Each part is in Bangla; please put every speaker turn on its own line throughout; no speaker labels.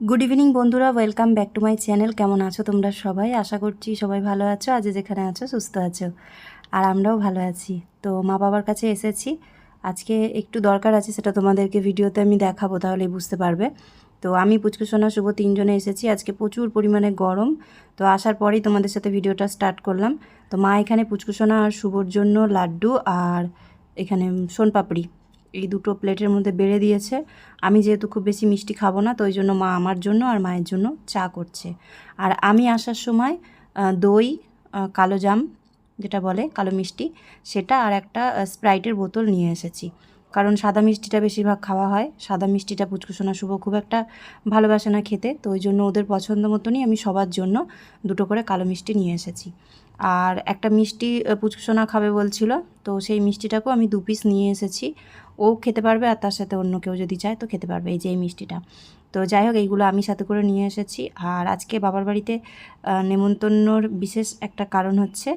গুড ইভিনিং বন্ধুরা welcome back to my channel কেমন আছো তোমরা সবাই? আশা করছি সবাই ভালো আছো, আজ যেখানে আছো, সুস্থ আছো। আর আমরাও ভালো আছি। তো মা বাবার কাছে এসেছি। আজকে একটু দরকার আছে, সেটা তোমাদেরকে ভিডিওতে আমি দেখাবো তাহলে বুঝতে পারবে। তো আমি পুচকুসোনা শুভ তিনজনে এসেছি। আজকে প্রচুর পরিমাণে গরম। তো আসার পরেই তোমাদের সাথে ভিডিওটা স্টার্ট করলাম। তো মা এখানে পুচকুসোনা আর শুভর জন্য লাড্ডু আর এখানে সোনপাপড়ি। এই দুটো প্লেটের মধ্যে বেড়ে দিয়েছে। আমি যেহেতু খুব বেশি মিষ্টি খাব না, তো ওই জন্য মা আমার জন্য আর মায়ের জন্য চা করছে। আর আমি আসার সময় দই কালো জাম যেটা বলে, কালো মিষ্টি, সেটা আর একটা স্প্রাইটের বোতল নিয়ে এসেছি। কারণ সাদা মিষ্টিটা বেশিরভাগ খাওয়া হয়। সাদা মিষ্টিটা পুচকুসোনা শুভ খুব একটা ভালোবাসে না খেতে, তো ওই জন্য ওদের পছন্দ মতনই আমি সবার জন্য দুটো করে কালো মিষ্টি নিয়ে এসেছি। আর একটা মিষ্টি পুচকুসোনা খাবে বলছিল, তো সেই মিষ্টিটাকেও আমি দু পিস নিয়ে এসেছি। ও খেতে পারবে আর তার সাথে অন্য কেউ যদি চায় তো খেতে পারবে, এই যে এই মিষ্টিটা। তো যাই হোক, এইগুলো আমি সাথে করে নিয়ে এসেছি। আর আজকে বাবার বাড়িতে নেমন্তন্নর বিশেষ একটা কারণ হচ্ছে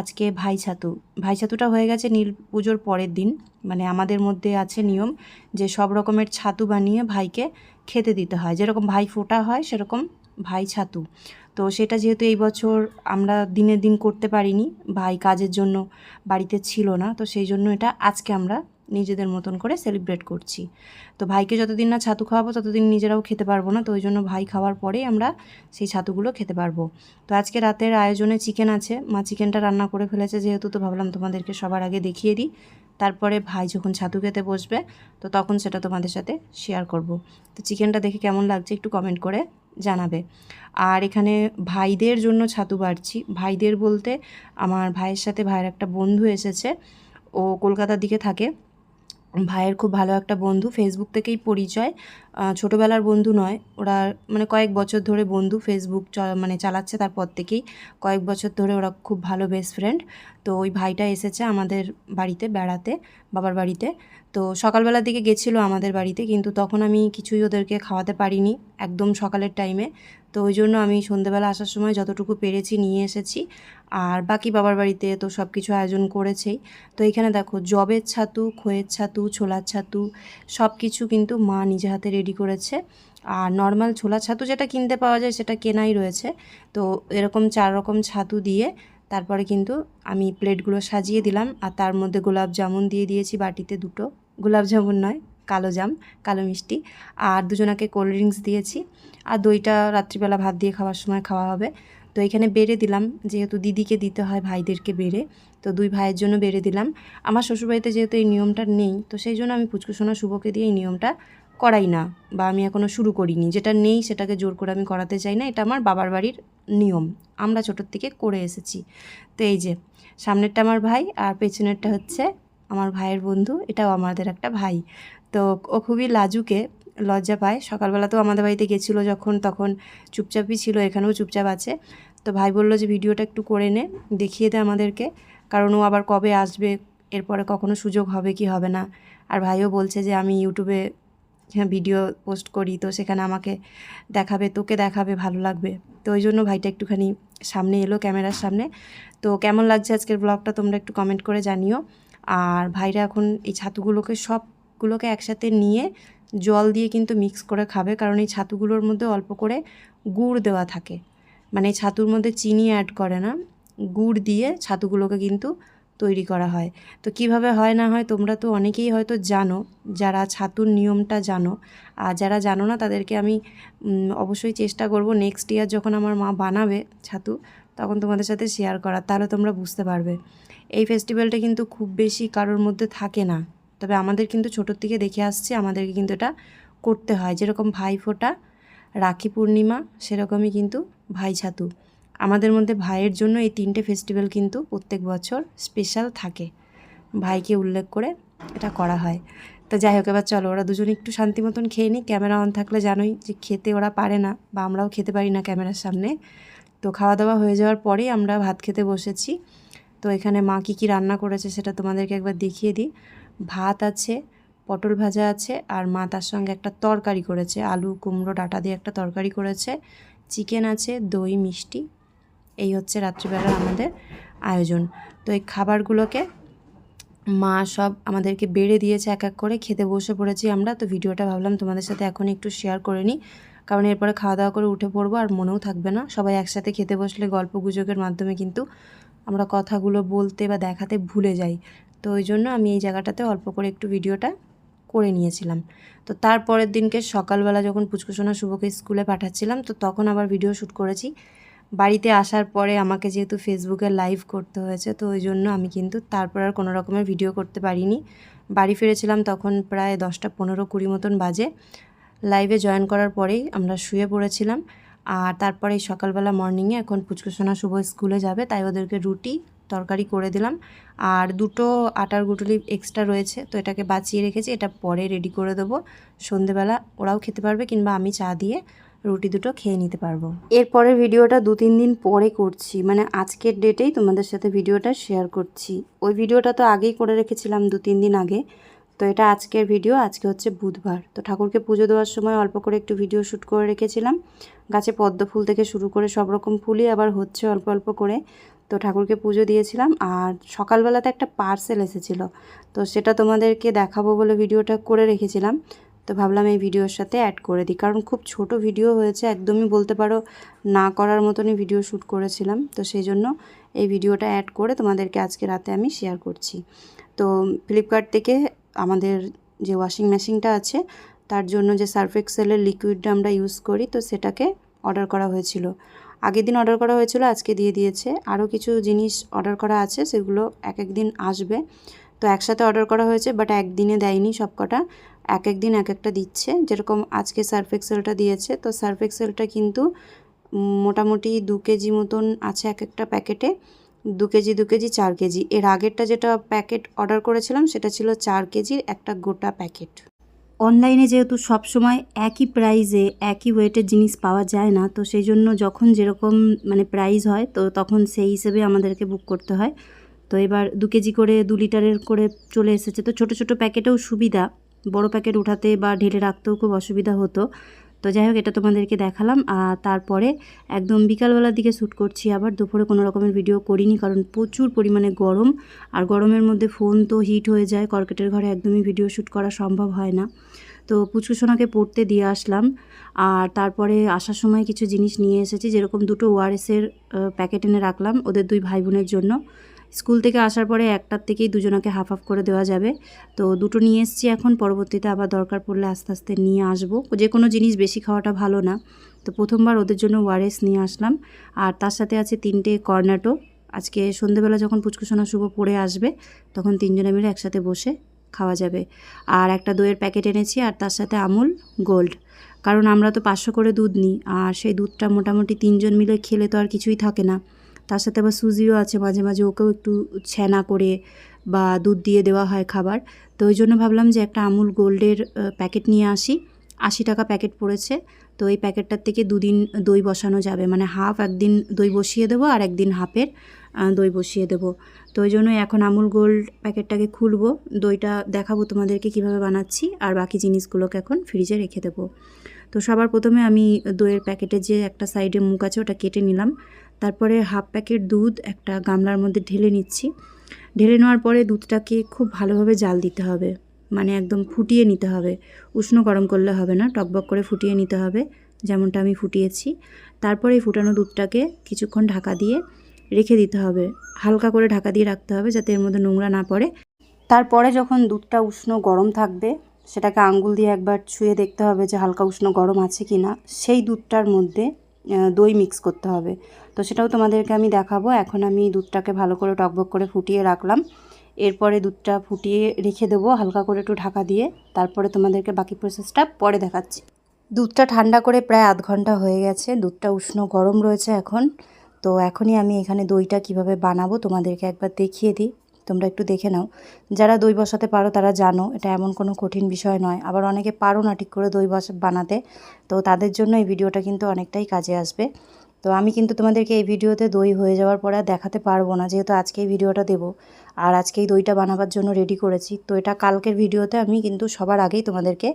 আজকে ভাই ছাতু। ভাই ছাতুটা হয়ে গেছে নীল পুজোর পরের দিন। মানে আমাদের মধ্যে আছে নিয়ম যে সব রকমের ছাতু বানিয়ে ভাইকে খেতে দিতে হয়। যেরকম ভাই ফোটা হয়, সেরকম ভাই ছাতু। তো সেটা যেহেতু এই বছর আমরা দিনের দিন করতে পারিনি, ভাই কাজের জন্য বাড়িতে ছিল না, তো সেই জন্য এটা আজকে আমরা নিজেদের মতন করে সেলিব্রেট করছি। তো ভাইকে যতদিন না ছাতু খাওয়াবো, ততদিন নিজেরাও খেতে পারব না। তো ওই জন্য ভাই খাওয়ার পরেই আমরা সেই ছাতুগুলো খেতে পারব। তো আজকে রাতের আয়োজনে চিকেন আছে। মা চিকেনটা রান্না করে ফেলেছে যেহেতু, তো ভাবলাম তোমাদেরকে সবার আগে দেখিয়ে দিই। তারপরে ভাই যখন ছাতু খেতে বসবে, তো তখন সেটা তোমাদের সাথে শেয়ার করব। তো চিকেনটা দেখে কেমন লাগছে একটু কমেন্ট করে জানাবে। আর এখানে ভাইদের জন্য ছাতু বাড়ছি। ভাইদের বলতে আমার ভাইয়ের সাথে ভাইয়ের একটা বন্ধু এসেছে। ও কলকাতার দিকে থাকে। ভাইয়ের খুব ভালো একটা বন্ধু ফেসবুক থেকেই পরিচয়। ছোটোবেলার বন্ধু নয়, ওরা মানে কয়েক বছর ধরে বন্ধু ফেসবুক মানে চালাচ্ছে তারপর থেকেই। কয়েক বছর ধরে ওরা খুব ভালো বেস্ট ফ্রেন্ড তো ওই ভাইটা এসেছে আমাদের বাড়িতে, বেড়াতে, বাবার বাড়িতে। তো সকালবেলার দিকে গেছিল আমাদের বাড়িতে, কিন্তু তখন আমি কিছুই ওদেরকে খাওয়াতে পারিনি একদম সকালের টাইমে তো ওই জন্য আমি সন্ধেবেলা আসার সময় যতটুকু পেরেছি নিয়ে এসেছি। আর বাকি বাবার বাড়িতে তো সব কিছু আয়োজন করেছেই। তো এখানে দেখো, জবের ছাতু, খোয়ের ছাতু, ছোলার ছাতু সব কিছু কিন্তু মা নিজে হাতে রেডি করেছে। আর নর্মাল ছোলা ছাতু যেটা কিনতে পাওয়া যায় সেটা কেনাই রয়েছে। তো এরকম চার রকম ছাতু দিয়ে তারপরে কিন্তু আমি প্লেটগুলো সাজিয়ে দিলাম আর তার মধ্যে গোলাপ জামুন দিয়ে দিয়েছি বাটিতে দুটো। গোলাপ জামুন নয়, কালো জাম, কালো মিষ্টি। আর দুজনাকে কোল্ড ড্রিঙ্কস দিয়েছি। আর দইটা রাত্রিবেলা ভাত দিয়ে খাওয়ার সময় খাওয়া হবে। তো এখানে বেড়ে দিলাম, যেহেতু দিদিকে দিতে হয় ভাইদেরকে বেড়ে, তো দুই ভাইয়ের জন্য বেড়ে দিলাম। আমার শ্বশুরবাড়িতে যেহেতু এই নিয়মটা নেই, তো সেই জন্য আমি পুচকুসোনা শুভকে দিয়ে এই নিয়মটা করাই না বা আমি এখনও শুরু করিনি। যেটা নেই সেটাকে জোর করে আমি করাতে চাই না, এটা আমার বাবার বাড়ির নিয়ম। আমরা ছোটোর থেকে করে এসেছি। তো এই যে, সামনেরটা আমার ভাই আর পেছনেরটা হচ্ছে আমার ভাইয়ের বন্ধু, এটাও আমাদের একটা ভাই। তো ও খুবই লাজুকে লজ্জা পায়। সকালবেলা তো আমাদের বাড়িতে গেছিল যখন, তখন চুপচাপই ছিল, এখানেও চুপচাপ আছে। তো ভাই বলল যে, ভিডিওটা একটু করে নে, দেখিয়ে দে আমাদেরকে। কারণ ও আবার কবে আসবে, এরপরে কখনো সুযোগ হবে কি হবে না? আর ভাইও বলছে যে, আমি ইউটিউবে ভিডিও পোস্ট করি, তো সেখানে আমাকে দেখাবে, তোকে দেখাবে, ভালো লাগবে। তো ওই জন্য ভাইটা একটুখানি সামনে এলো ক্যামেরার সামনে। তো কেমন লাগছে আজকের ব্লগটা তোমরা একটু কমেন্ট করে জানিও। আর ভাইরা এখন এই ছাতুগুলোকে, সবগুলোকে একসাথে নিয়ে জল দিয়ে কিন্তু মিক্স করে খাবে, কারণ এই ছাতুগুলোর মধ্যে অল্প করে গুড় দেওয়া থাকে। মানে ছাতুর মধ্যে চিনি অ্যাড করে না। গুড় দিয়ে ছাতুগুলোকে কিন্তু তৈরি করা হয়। তো কীভাবে হয় না হয় তোমরা তো অনেকেই হয়তো জানো, যারা ছাতুর নিয়মটা জানো। আর যারা জানো না তাদেরকে আমি অবশ্যই চেষ্টা করব নেক্সট ইয়ার যখন আমার মা বানাবে ছাতু, তখন তোমাদের সাথে শেয়ার করা তাহলে তোমরা বুঝতে পারবে। এই ফেস্টিভ্যালটা কিন্তু খুব বেশি কারোর মধ্যে থাকে না। তবে আমাদের কিন্তু ছোটোর থেকে দেখে আসছে, আমাদেরকে কিন্তু এটা করতে হয়। যেরকম ভাই ফোঁটা, রাখি পূর্ণিমা, সেরকমই কিন্তু ভাই ছাতু। আমাদের মধ্যে ভাইয়ের জন্য এই তিনটে ফেস্টিভ্যাল কিন্তু প্রত্যেক বছর স্পেশাল থাকে। ভাইকে উল্লেখ করে এটা করা হয়। তো যাই হোক, এবার চলো, ওরা দুজন একটু শান্তি মতন খেয়ে নিই ক্যামেরা অন থাকলে জানোই যে খেতে ওরা পারে না বা আমরাও খেতে পারি না ক্যামেরার সামনে। তো খাওয়া দাওয়া হয়ে যাওয়ার পরেই আমরা ভাত খেতে বসেছি। তো এখানে মা কী কী রান্না করেছে সেটা তোমাদেরকে একবার দেখিয়ে দিই। ভাত আছে, পটল ভাজা আছে, আর মা তার সঙ্গে একটা তরকারি করেছে। আলু, কুমড়ো, ডাটা দিয়ে একটা তরকারি করেছে। চিকেন আছে, দই, মিষ্টি এই হচ্ছে রাত্রিবেলার আমাদের আয়োজন। তো এই খাবারগুলোকে মা সব আমাদেরকে বেড়ে দিয়েছে এক এক করে। খেতে বসে পড়েছি আমরা। তো ভিডিওটা ভাবলাম তোমাদের সাথে এখন একটু শেয়ার করে নিই। কারণ এরপরে খাওয়া দাওয়া করে উঠে পড়ব আর মনেও থাকবে না। সবাই একসাথে খেতে বসলে গল্প গুজবের মাধ্যমে কিন্তু আমরা কথাগুলো বলতে বা দেখাতে ভুলে যাই। তো ওই জন্য আমি এই জায়গাটাতে অল্প করে একটু ভিডিওটা করে নিয়েছিলাম। তো তারপরের দিনকে সকালবেলা যখন পুচকুসোনা শুভকে স্কুলে পাঠাচ্ছিলাম, তো তখন আবার ভিডিও শ্যুট করেছি। বাড়িতে আসার পরে আমাকে যেহেতু ফেসবুকে লাইভ করতে হয়েছে, তো ওই জন্য আমি কিন্তু তারপর আর কোনো রকমের ভিডিও করতে পারিনি। বাড়ি ফিরেছিলাম তখন প্রায় দশটা পনেরো কুড়ি মতন বাজে। লাইভে জয়েন করার পরেই আমরা শুয়ে পড়েছিলাম। আর তারপরে সকালবেলা মর্নিংয়ে এখন পুচকুসোনা শুভ স্কুলে যাবে, তাই ওদেরকে রুটি, তরকারি করে দিলাম। আর দুটো আটার গুটুলি এক্সট্রা রয়েছে, তো এটাকে বাঁচিয়ে রেখেছি, এটা পরে রেডি করে দেবো। সন্ধেবেলা ওরাও খেতে পারবে কিংবা আমি চা দিয়ে। রুটি দুটো খেয়ে নিতে পারব। এরপরের ভিডিওটা দু তিন দিন পরে করছি। মানে আজকের ডেটেই তোমাদের সাথে ভিডিওটা শেয়ার করছি। ওই ভিডিওটা তো আগেই করে রেখেছিলাম দু তিন দিন আগে। তো এটা আজকের ভিডিও, আজকে হচ্ছে বুধবার। তো ঠাকুরকে পুজো দেওয়ার সময় অল্প করে একটু ভিডিও শ্যুট করে রেখেছিলাম। গাছে পদ্ম ফুল থেকে শুরু করে সব রকম ফুলই আবার হচ্ছে অল্প অল্প করে তো ঠাকুরকে পুজো দিয়েছিলাম। আর সকালবেলাতে একটা পার্সেল এসেছিল। তো সেটা তোমাদেরকে দেখাবো বলে ভিডিওটা করে রেখেছিলাম। তো ভাবলাম এই ভিডিওর সাথে অ্যাড করে দিই। কারণ খুব ছোট ভিডিও হয়েছে, একদমই বলতে পারো না করার মতনই ভিডিও শ্যুট করেছিলাম। তো সেই জন্য এই ভিডিওটা অ্যাড করে তোমাদেরকে আজকে রাতে আমি শেয়ার করছি। তো ফ্লিপকার্ট থেকে আমাদের যে ওয়াশিং মেশিনটা আছে, তার জন্য যে সার্ফ এক্সেলের লিকুইডটা আমরা ইউজ করি, তো সেটাকে অর্ডার করা হয়েছিল। আগের দিন অর্ডার করা হয়েছিল, আজকে দিয়ে দিয়েছে। আরও কিছু জিনিস অর্ডার করা আছে, সেগুলো এক এক দিন আসবে। তো একসাথে অর্ডার করা হয়েছে বাট একদিনে দেয়নি সব কটা এক এক দিন এক একটা দিচ্ছে। যেরকম আজকে সার্ফ এক্সেলটা দিয়েছে, তো সার্ফ এক্সেলটা কিন্তু মোটামুটি দু কেজি মতন আছে এক একটা প্যাকেটে দু কেজি দু কেজি, চার কেজি। এর আগেরটা যেটা প্যাকেট অর্ডার করেছিলাম, সেটা ছিল চার কেজির একটা গোটা প্যাকেট অনলাইনে যেহেতু সবসময় একই প্রাইজে একই ওয়েটের জিনিস পাওয়া যায় না, তো সেই জন্য যখন যেরকম মানে প্রাইস হয়, তো তখন সেই হিসেবে আমাদেরকে বুক করতে হয়। তো এবার দু কেজি করে দু লিটারের করে চলে এসেছে। তো ছোট ছোট প্যাকেটেও সুবিধা। বড় প্যাকেট উঠাতে বা ঢেলে রাখতেও খুব অসুবিধা হতো। তো যাই হোক, এটা তোমাদেরকে দেখালাম। আর তারপরে একদম বিকালবেলার দিকে শ্যুট করছি। আবার দুপুরে কোনো রকমের ভিডিও করিনি, কারণ প্রচুর পরিমাণে গরম। আর গরমের মধ্যে ফোন তো হিট হয়ে যায়। কর্কেটের ঘরে একদমই ভিডিও শ্যুট করা সম্ভব হয় না। তো পুচকুসোনাকে পড়তে দিয়ে আসলাম। আর তারপরে আসার সময় কিছু জিনিস নিয়ে এসেছি। যেরকম দুটো ওয়ারেসের প্যাকেট এনে রাখলাম ওদের দুই ভাই বোনের জন্য। স্কুল থেকে আসার পরে একটার থেকেই দুজনকে হাফ হাফ করে দেওয়া যাবে। তো দুটো নিয়ে এসেছি এখন, পরবর্তীতে আবার দরকার পড়লে আস্তে আস্তে নিয়ে আসব। যে কোনো জিনিস বেশি খাওয়াটা ভালো না। তো প্রথমবার ওদের জন্য ওয়ারেস নিয়ে আসলাম। আর তার সাথে আছে তিনটে কর্নাটো। আজকে সন্ধেবেলা যখন পুচকুসোনা শুভ পড়ে আসবে, তখন তিনজনে মিলে একসাথে বসে খাওয়া যাবে। আর একটা দইয়ের প্যাকেট এনেছি, আর তার সাথে আমুল গোল্ড। কারণ আমরা তো পাঁচশো করে দুধ নিই, আর সেই দুধটা মোটামুটি তিনজন মিলে খেলে তো আর কিছুই থাকে না। তার সাথে আবার সুজিও আছে, মাঝে মাঝে ওকেও একটু ছ্যানা করে বা দুধ দিয়ে দেওয়া হয় খাবার। তো ওই জন্য ভাবলাম যে একটা আমুল গোল্ডের প্যাকেট নিয়ে আসি। আশি টাকা প্যাকেট পড়েছে। তো এই প্যাকেটটার থেকে দুদিন দই বসানো যাবে। মানে হাফ একদিন দই বসিয়ে দেবো আর একদিন হাফের দই বসিয়ে দেবো। তো ওই জন্য এখন আমুল গোল্ড প্যাকেটটাকে খুলবো। দইটা দেখাবো তোমাদেরকে কীভাবে বানাচ্ছি আর বাকি জিনিসগুলোকে এখন ফ্রিজে রেখে দেবো। তো সবার প্রথমে আমি দইয়ের প্যাকেটের যে একটা সাইডে মুখ আছে ওটা কেটে নিলাম। তারপরে হাফ প্যাকেট দুধ একটা গামলার মধ্যে ঢেলে নিচ্ছি। ঢেলে নেওয়ার পরে দুধটাকে খুব ভালোভাবে জাল দিতে হবে। মানে একদম ফুটিয়ে নিতে হবে। উষ্ণ গরম করলে হবে না, টকবক করে ফুটিয়ে নিতে হবে, যেমনটা আমি ফুটিয়েছি। তারপরে এই ফুটানো দুধটাকে কিছুক্ষণ ঢাকা দিয়ে রেখে দিতে হবে। হালকা করে ঢাকা দিয়ে রাখতে হবে যাতে এর মধ্যে নোংরা না পড়ে। তারপরে যখন দুধটা উষ্ণ গরম থাকবে, সেটাকে আঙ্গুল দিয়ে একবার ছুঁয়ে দেখতে হবে যে হালকা উষ্ণ গরম আছে কি না সেই দুধটার মধ্যে দই মিক্স করতে হবে। তো সেটাও তোমাদেরকে আমি দেখাবো। এখন আমি দুধটাকে ভালো করে টকবক করে ফুটিয়ে রাখলাম। এরপরে দুধটা ফুটিয়ে রেখে দেবো হালকা করে একটু ঢাকা দিয়ে। তারপরে তোমাদেরকে বাকি প্রসেসটা পরে দেখাচ্ছি। দুধটা ঠান্ডা করে প্রায় আধ ঘণ্টা হয়ে গেছে। দুধটা উষ্ণ গরম রয়েছে এখন। তো এখনই আমি এখানে দইটা কীভাবে বানাবো তোমাদেরকে একবার দেখিয়ে দিই। তোমরা একটু দেখে নাও। যারা দই বসাতে পারো তারা জানো, এটা এমন কোনো কঠিন বিষয় নয়। আবার অনেকে পারো না ঠিক করে দই বসা, বানাতে। তো তাদের জন্য এই ভিডিওটা কিন্তু অনেকটাই কাজে আসবে। তো আমি কিন্তু তোমাদেরকে এই ভিডিওতে দই হয়ে যাওয়ার পরে দেখাতে পারব না, যেহেতু আজকে এই ভিডিওটা দেবো। আর আজকেই দইটা বানাবার জন্য রেডি করেছি। তো এটা কালকের ভিডিওতে আমি কিন্তু সবার আগেই তোমাদেরকে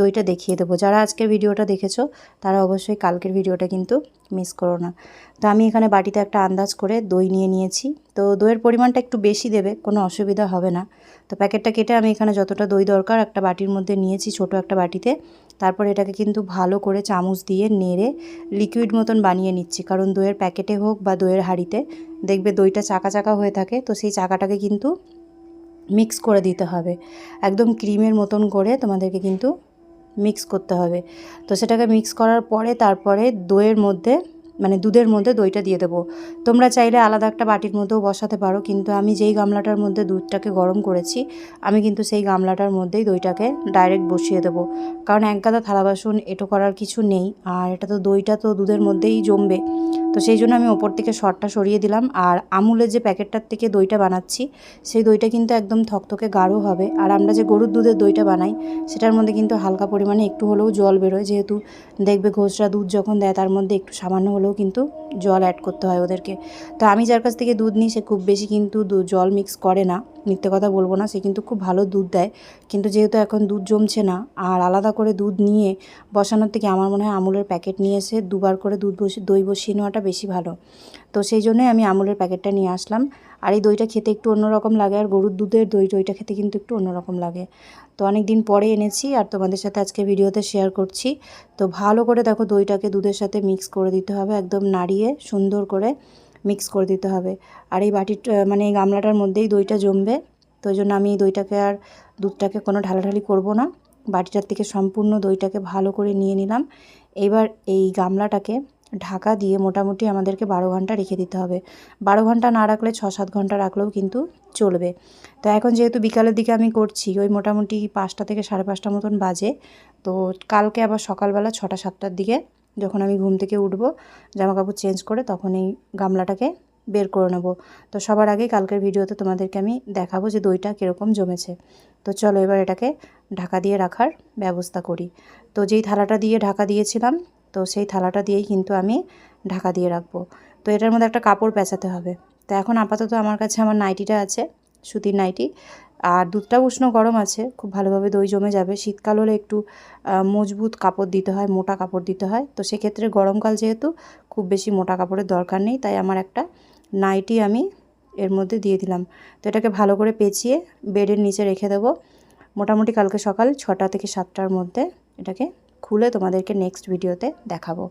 দইটা দেখিয়ে দেবো। যারা আজকের ভিডিওটা দেখেছ, তারা অবশ্যই কালকের ভিডিওটা কিন্তু মিস করো না। তো আমি এখানে বাটিতে একটা আন্দাজ করে দই নিয়ে নিয়েছি। তো দইয়ের পরিমাণটা একটু বেশি দেবে, কোনো অসুবিধা হবে না। তো প্যাকেটটা কেটে আমি এখানে যতটা দই দরকার একটা বাটির মধ্যে নিয়েছি, ছোট একটা বাটিতে। তারপর এটাকে কিন্তু ভালো করে চামচ দিয়ে নেড়ে লিকুইড মতন বানিয়ে নিচ্ছি। কারণ দইয়ের প্যাকেটে হোক বা দইয়ের হাঁড়িতে, দেখবে দইটা চাকা চাকা হয়ে থাকে, তো সেই চাকাটাকে কিন্তু মিক্স করে দিতে হবে। একদম ক্রিমের মতন করে তোমাদেরকে কিন্তু মিক্স করতে হবে। তো সেটাকে মিক্স করার পরে তারপরে দইয়ের মধ্যে মানে দুধের মধ্যে দইটা দিয়ে দেবো। তোমরা চাইলে আলাদা একটা বাটির মধ্যেও বসাতে পারো, কিন্তু আমি যেই গামলাটার মধ্যে দুধটাকে গরম করেছি, আমি কিন্তু সেই গামলাটার মধ্যেই দইটাকে ডাইরেক্ট বসিয়ে দেবো। কারণ এক গাদা থালা বাসন এটো করার কিছু নেই, আর এটা তো দইটা তো দুধের মধ্যেই জমবে। তো সেই জন্য আমি ওপর থেকে শটটা সরিয়ে দিলাম, আর আমুলের যে প্যাকেটটার থেকে দইটা বানাচ্ছি, সেই দইটা কিন্তু একদম থকথকে গাঢ় হবে। আর আমরা যে গরুর দুধের দইটা বানাই, সেটার মধ্যে কিন্তু হালকা পরিমাণে একটু হলেও জল বেরোয়, যেহেতু দেখবে ঘোষরা দুধ যখন দেয়, তার মধ্যে একটু সামান্য হলেও কিন্তু জল অ্যাড করতে হয় ওদেরকে। তো আমি যার কাছ থেকে দুধ নিই, সে খুব বেশি কিন্তু জল মিক্স করে না। মিথ্যে কথা বলব না, সে কিন্তু খুব ভালো দুধ দেয়। কিন্তু যেহেতু এখন দুধ জমছে না, আর আলাদা করে দুধ নিয়ে বসানোর থেকে আমার মনে হয় আমুলের প্যাকেট নিয়ে এসে দুবার করে দুধ বসে, দই বসিয়ে নেওয়াটা বেশি ভালো। তো সেই জন্যই আমি আমুলের প্যাকেটটা নিয়ে আসলাম। আর এই দইটা খেতে একটু অন্যরকম লাগে, আর গরুর দুধের দই, দইটা খেতে কিন্তু একটু অন্যরকম লাগে। তো অনেক দিন পরে এনেছি আর তোমাদের সাথে আজকে ভিডিওতে শেয়ার করছি। তো ভালো করে দেখো দইটাকে দুধের সাথে মিক্স করে দিতে হবে, একদম নাড়িয়ে সুন্দর করে মিক্স করে দিতে হবে। আর এই বাটির মানে এই গামলাটার মধ্যেই দইটা জমবে, তো ওই জন্য আমি এই দইটাকে আর দুধটাকে কোনো ঢালাঢালি করব না। বাটিটার থেকে সম্পূর্ণ দইটাকে ভালো করে নিয়ে নিলাম। এবার এই গামলাটাকে ঢাকা দিয়ে মোটামুটি আমাদেরকে বারো ঘণ্টা রেখে দিতে হবে। বারো ঘণ্টা না রাখলে ছ সাত ঘণ্টা রাখলেও কিন্তু চলবে। তো এখন যেহেতু বিকালের দিকে আমি করছি, ওই মোটামুটি পাঁচটা থেকে সাড়ে পাঁচটা মতন বাজে। তো কালকে আবার সকালবেলা ছটা সাতটার দিকে যখন আমি ঘুম থেকে উঠবো জামা কাপড় চেঞ্জ করে তখন এই গামলাটাকে বের করে নেব। তো সবার আগে কালকের ভিডিওতে তোমাদেরকে আমি দেখাবো যে দইটা কীরকম জমেছে। তো চলো এবার এটাকে ঢাকা দিয়ে রাখার ব্যবস্থা করি। তো যেই থালাটা দিয়ে ঢাকা দিয়েছিলাম তো সেই থালাটা দিয়েই কিন্তু আমি ঢাকা দিয়ে রাখব। তো এটার মধ্যে একটা কাপড় পেঁচাতে হবে। তো এখন আপাতত আমার কাছে আমার নাইটিটা আছে, সুতির নাইটি। আর দুধটা উষ্ণ গরম আছে, খুব ভালোভাবে দই জমে যাবে। শীতকাল হলে একটু মজবুত কাপড় দিতে হয়, মোটা কাপড় দিতে হয়। তো সেক্ষেত্রে গরমকাল যেহেতু, খুব বেশি মোটা কাপড়ের দরকার নেই। তাই আমার একটা নাইটি আমি এর মধ্যে দিয়ে দিলাম। তো এটাকে ভালো করে পেঁচিয়ে বেডের নিচে রেখে দেবো। মোটামুটি কালকে সকাল ছটা থেকে সাতটার মধ্যে এটাকে খুলে তোমাদেরকে নেক্সট ভিডিওতে দেখাবো।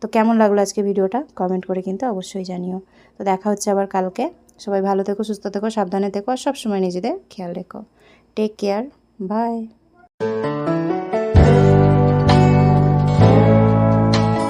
তো কেমন লাগল আজকে ভিডিওটা কমেন্ট করে কিন্তু অবশ্যই জানিও। তো দেখা হচ্ছে আবার কালকে। সবাই ভালো থেকো, সুস্থ থেকো, সাবধানে থেকো, আর সবসময় নিজেদের খেয়াল রেখো। Take care bye